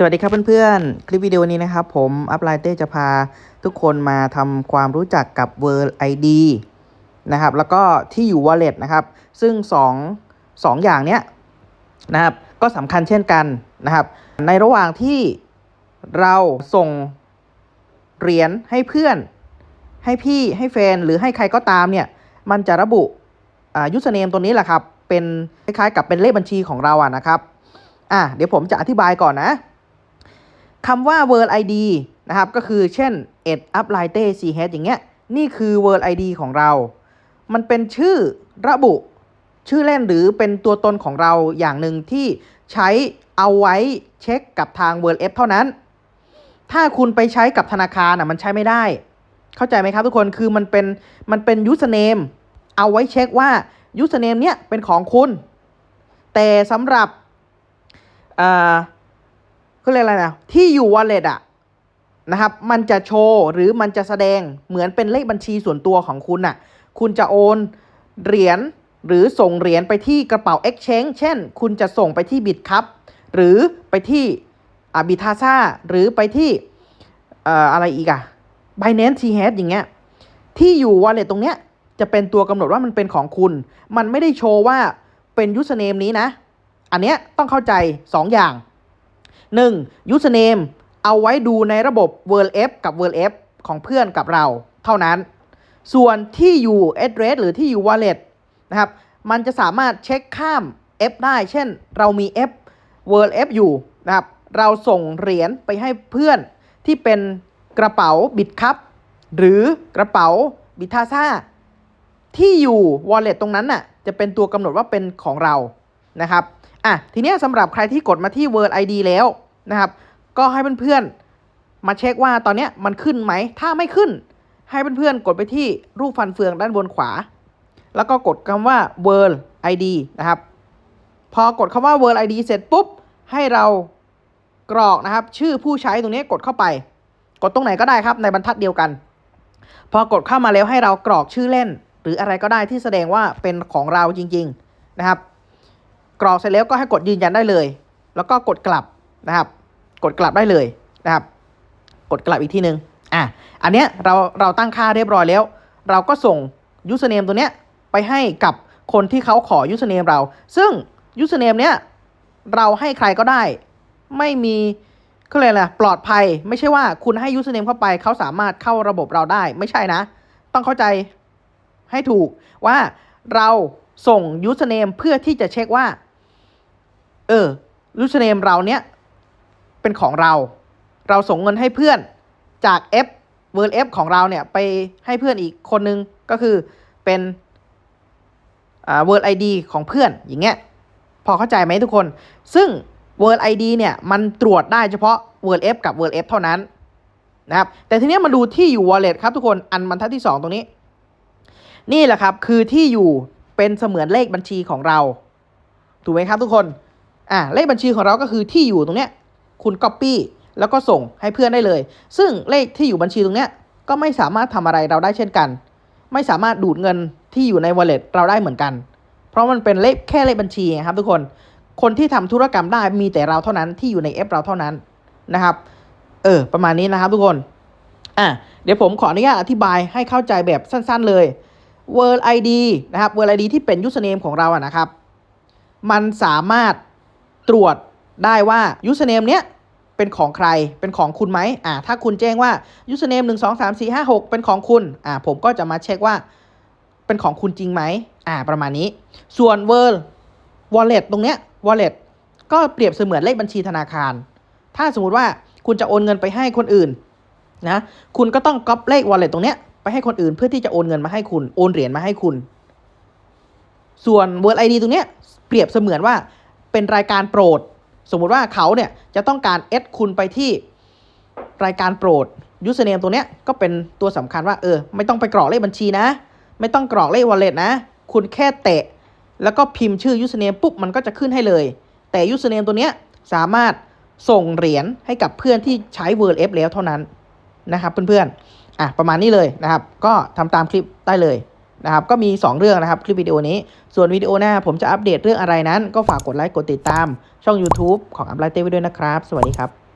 สวัสดีครับเพื่อนๆ คลิปวิดีโอนี้นะครับผมอัพไลน์เต้จะพาทุกคนมาทำความรู้จักกับ World ID นะครับแล้วก็ที่อยู่ Wallet นะครับ ซึ่ง2 2อย่างเนี้ยนะครับก็สำคัญเช่นกันนะครับ ในระหว่างที่เราส่งเหรียญให้เพื่อน ให้พี่ให้แฟนหรือให้ใครก็ตามเนี่ยมันจะระบุยูสเนมตัวนี้แหละครับ เป็นคล้ายๆกับเป็นเลขบัญชีของเราอะนะครับอะเดี๋ยวผมจะอธิบายก่อนนะ คำว่า World ID นะครับ ก็คือเช่น ed uplight ch อย่างเงี้ย นี่คือ World ID ของเรา มันเป็นชื่อระบุชื่อเล่นหรือเป็นตัวตนของเราอย่างหนึ่งที่ใช้เอาไว้เช็คกับทาง World F เท่านั้น ถ้าคุณไปใช้กับธนาคารอะมันใช้ไม่ได้ เข้าใจไหมครับทุกคน คือมันเป็นมันเป็น username เอาไว้เช็คว่า username เนี้ยเป็นของคุณ แต่สำหรับอ่า เขาเรียกอะไรนะที่อยู่ wallet อะนะครับ มันจะโชว์หรือมันจะแสดงเหมือนเป็นเลขบัญชีส่วนตัวของคุณอะคุณจะโอนเหรียญหรือส่งเหรียญไปที่กระเป๋า exchange เช่น คุณจะส่งไปที่บิตครับ หรือไปที่อ่าบิทาซ่าหรือไปที่เอ่ออะไรอีกอะ Binance t h อย่างเงี้ย ที่อยู่ wallet ตรงเนี้ยจะเป็นตัวกำหนดว่ามันเป็นของคุณ มันไม่ได้โชว์ว่าเป็น username นี้นะ อันเนี้ยต้องเข้าใจ 2 อย่าง 1. username เอาไว้ดูในระบบ World F กับ World F ของเพื่อนกับเราเท่านั้น ส่วนที่อยู่ address หรือที่อยู่ wallet นะครับ มันจะสามารถเช็คข้าม F ได้ เช่น เรามี F World F อยู่นะครับ เราส่งเหรียญไปให้เพื่อนที่เป็นกระเป๋าบิตคัพหรือกระเป๋าบิทาซ่าที่อยู่ wallet ตรงนั้นน่ะ จะเป็นตัวกำหนดว่าเป็นของเรานะครับอะทีนี้สำหรับใครที่กดมาที่ Word ID แล้วนะครับ ก็ให้เพื่อนๆมาเช็คว่าตอนนี้มันขึ้นไหม ถ้าไม่ขึ้น ให้เพื่อนๆกดไปที่รูปฟันเฟืองด้านบนขวา แล้วก็กดคำว่า Word ID นะครับ พอกดคำว่า Word ID เสร็จปุ๊บ ให้เรากรอกนะครับ ชื่อผู้ใช้ตรงนี้กดเข้าไป กดตรงไหนก็ได้ครับในบรรทัดเดียวกัน พอกดเข้ามาแล้วให้เรากรอกชื่อเล่น หรืออะไรก็ได้ที่แสดงว่าเป็นของเราจริง ๆ นะครับ กรอกเสร็จแล้วก็ให้กดยืนยันได้เลย แล้วก็กดกลับนะครับ กดกลับได้เลยนะครับ กดกลับอีกทีหนึ่งอะอันเนี้ยเราเราตั้งค่าเรียบร้อยแล้ว เราก็ส่ง username ตัวเนี้ยไปให้กับคนที่เขาขอ username เรา ซึ่ง username เนี้ยเราให้ใครก็ได้ ไม่มีเขาเรียกอะไรปลอดภัย ไม่ใช่ว่าคุณให้ username เข้าไปเขาสามารถเข้าระบบเราได้ ไม่ใช่นะ ต้องเข้าใจให้ถูกว่าเราส่ง username เพื่อที่จะเช็คว่า เออ username เราเนี้ยเป็นของเรา เราส่งเงินให้เพื่อนจาก F World F ของเราเนี่ยไปให้เพื่อนอีกคนนึงก็คือเป็นอ่า World ID ของเพื่อนอย่างเงี้ยพอเข้าใจไหมทุกคน ซึ่ง World ID เนี่ยมันตรวจได้เฉพาะ World F กับ World F เท่านั้นนะครับแต่ทีนี้มาดูที่อยู่ Wallet ครับทุกคนอันบรรทัดที่ 2 ตรงนี้ นี่แหละครับคือที่อยู่เป็นเสมือนเลขบัญชีของเรา ถูกไหมครับทุกคน อ่าเลขบัญชีของเราก็คือที่อยู่ตรงเนี้ยคุณ Copy แล้วก็ส่งให้เพื่อนได้เลย ซึ่งเลขที่อยู่บัญชีตรงเนี้ยก็ไม่สามารถทำอะไรเราได้เช่นกัน ไม่สามารถดูดเงินที่อยู่ใน wallet เราได้เหมือนกัน เพราะมันเป็นเลขแค่เลขบัญชีครับทุกคน คนที่ทำธุรกรรมได้มีแต่เราเท่านั้นที่อยู่ในแอปเราเท่านั้นนะครับ เออ ประมาณนี้นะครับทุกคน อะ เดี๋ยวผมขออนุญาตอธิบายให้เข้าใจแบบสั้นๆเลย World ID นะครับ World ID ที่เป็น username ของเราอะนะครับ มันสามารถ ตรวจได้ว่า username เนี้ยเป็นของใคร เป็นของคุณไหมอ่า ถ้าคุณแจ้งว่า username 1 2 3 4 5 6เป็นของคุณ อ่า ผมก็จะมาเช็คว่าเป็นของคุณจริงไหมอ่า ประมาณนี้ ส่วน World Wallet ตรงเนี้ย Wallet ก็เปรียบเสมือนเลขบัญชีธนาคาร ถ้าสมมติว่าคุณจะโอนเงินไปให้คนอื่นนะ คุณก็ต้องก๊อปเลข Wallet ตรงเนี้ยไปให้คนอื่นเพื่อที่จะโอนเงินมาให้คุณ โอนเหรียญมาให้คุณ ส่วน World ID ตรงเนี้ยเปรียบเสมือนว่า เป็นรายการโปรด สมมุติว่าเขาเนี่ยจะต้องการเอดคุณไปที่รายการโปรด username ตัวเนี้ยก็เป็นตัวสำคัญว่าเออไม่ต้องไปกรอกเลขบัญชีนะ ไม่ต้องกรอกเลข wallet นะ คุณแค่เตะ แล้วก็พิมพ์ชื่อ username ปุ๊บมันก็จะขึ้นให้เลย แต่ username ตัวเนี้ยสามารถส่งเหรียญให้กับเพื่อนที่ใช้ World F แล้วเท่านั้นนะครับเพื่อนๆอะประมาณนี้เลยนะครับ ก็ทำตามคลิปได้เลย นะครับก็มี 2 เรื่องนะครับคลิปวิดีโอนี้ ส่วนวิดีโอหน้าผมจะอัปเดตเรื่องอะไรนั้น ก็ฝากกดไลค์กดติดตาม ช่อง YouTube ของอัปไลท์เต้ไว้ด้วยนะครับ สวัสดีครับ